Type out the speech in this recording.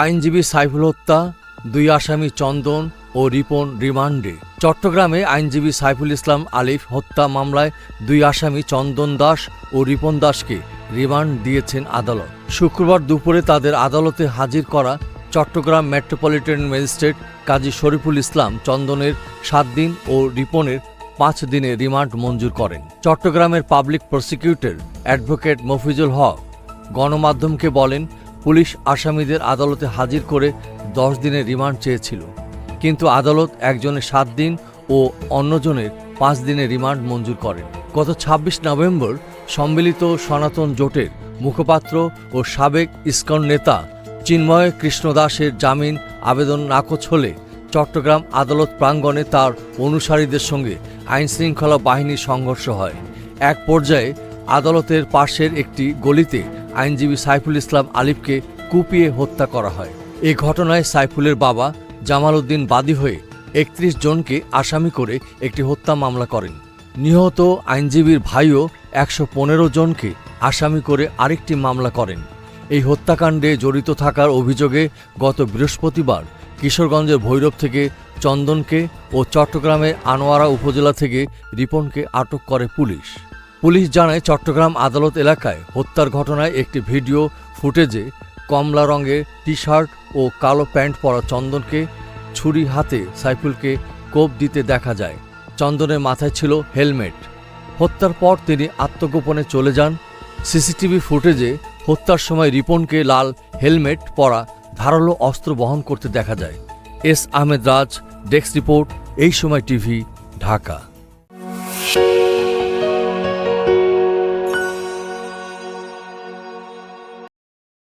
আইনজীবী সাইফুল হত্যা, দুই আসামি চন্দন ও রিপন রিমান্ডে। চট্টগ্রামে আইনজীবী সাইফুল ইসলাম আলিফ হত্যা মামলায় দুই আসামি চন্দন দাস ও রিপন দাসকে রিমান্ড দিয়েছেন আদালত। শুক্রবার দুপুরে তাদের আদালতে হাজির করা চট্টগ্রাম মেট্রোপলিটন ম্যাজিস্ট্রেট কাজী শরীফুল ইসলাম চন্দনের সাত দিন ও রিপনের পাঁচ দিনে রিমান্ড মঞ্জুর করেন। চট্টগ্রামের public prosecutor advocate Mofizul Haque গণমাধ্যমকে বলেন পুলিশ আসামিদের আদালতে হাজির করে দশ দিনের রিমান্ড চেয়েছিল। কিন্তু আদালত একজনের সাত দিন ও অন্যজনের পাঁচ দিনের রিমান্ড মঞ্জুর করেন। গত ২৬ নভেম্বর সম্মিলিত সনাতন জোটের মুখপাত্র ও সাবেক ইস্কন নেতা চিন্ময় কৃষ্ণ দাসের জামিন আবেদন নাকচ হলে চট্টগ্রাম আদালত প্রাঙ্গণে তার অনুসারীদের সঙ্গে আইনশৃঙ্খলা বাহিনীর সংঘর্ষ হয়। এক পর্যায়ে আদালতের পাশের একটি গলিতে আইনজীবী সাইফুল ইসলাম আলিফকে কুপিয়ে হত্যা করা হয়। এ ঘটনায় সাইফুলের বাবা জামাল উদ্দিন বাদী হয়ে একত্রিশ জনকে আসামি করে একটি হত্যা মামলা করেন। নিহত আইনজীবীর ভাইও একশো পনেরো জনকে আসামি করে আরেকটি মামলা করেন। এই হত্যাকাণ্ডে জড়িত থাকার অভিযোগে গত বৃহস্পতিবার কিশোরগঞ্জের ভৈরব থেকে চন্দনকে ও চট্টগ্রামের আনোয়ারা উপজেলা থেকে রিপনকে আটক করে পুলিশ। পুলিশ জানায়, চট্টগ্রাম আদালত এলাকায় হত্যার ঘটনায় একটি ভিডিও ফুটেজে কমলা রঙের টি শার্ট ও কালো প্যান্ট পরা চন্দনকে ছুরি হাতে সাইফুলকে কোপ দিতে দেখা যায়। চন্দনের মাথায় ছিল হেলমেট। হত্যার পর তিনি আত্মগোপনে চলে যান। সিসিটিভি ফুটেজে হত্যার সময় রিপনকে লাল হেলমেট পরা ধারালো অস্ত্র বহন করতে দেখা যায়। S Ahmed Raj, desk report, এই সময় টিভি, ঢাকা।